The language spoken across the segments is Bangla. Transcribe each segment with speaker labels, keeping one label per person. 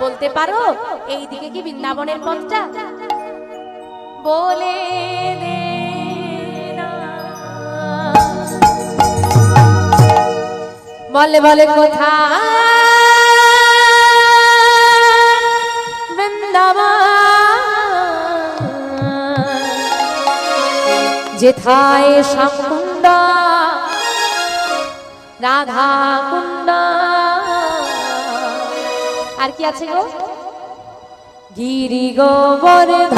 Speaker 1: বলতে পারো? এই দিকে কি বৃন্দাবনের পথটা বলে বলে বলে কোথা যেথায় শ্যামকুণ্ডা রাধা কুণ্ডা কি আছে গো? গিরি গোবর ধ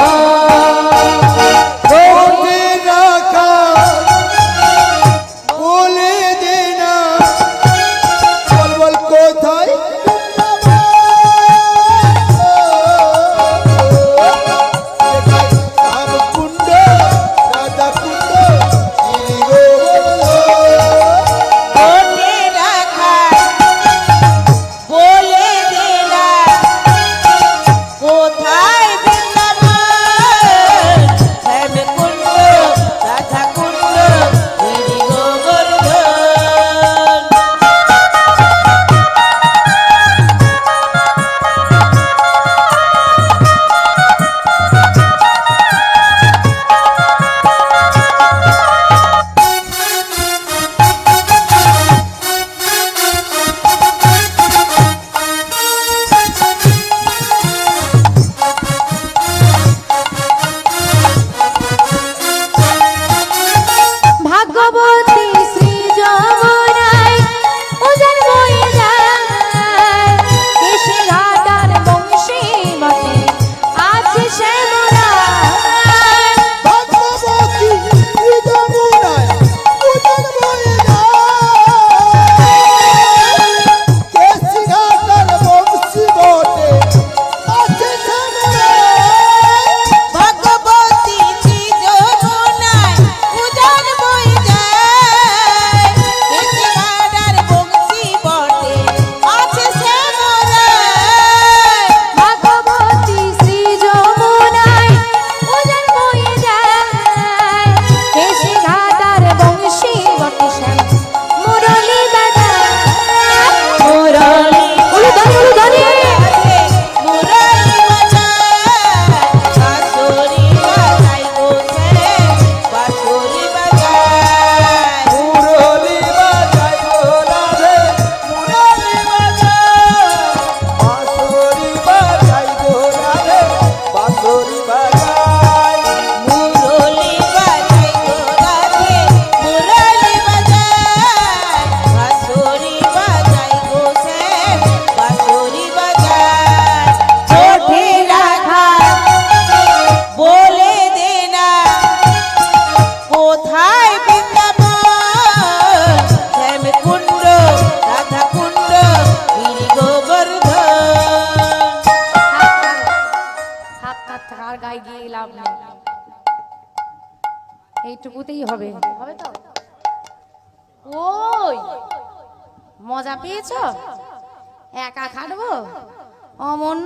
Speaker 1: থাকার আর গায়ে গিয়ে লাভ নেই। এইটুকুতেই হবে। হবে তো? ওই, মজা পেয়েছ? একা খাটবো? অমন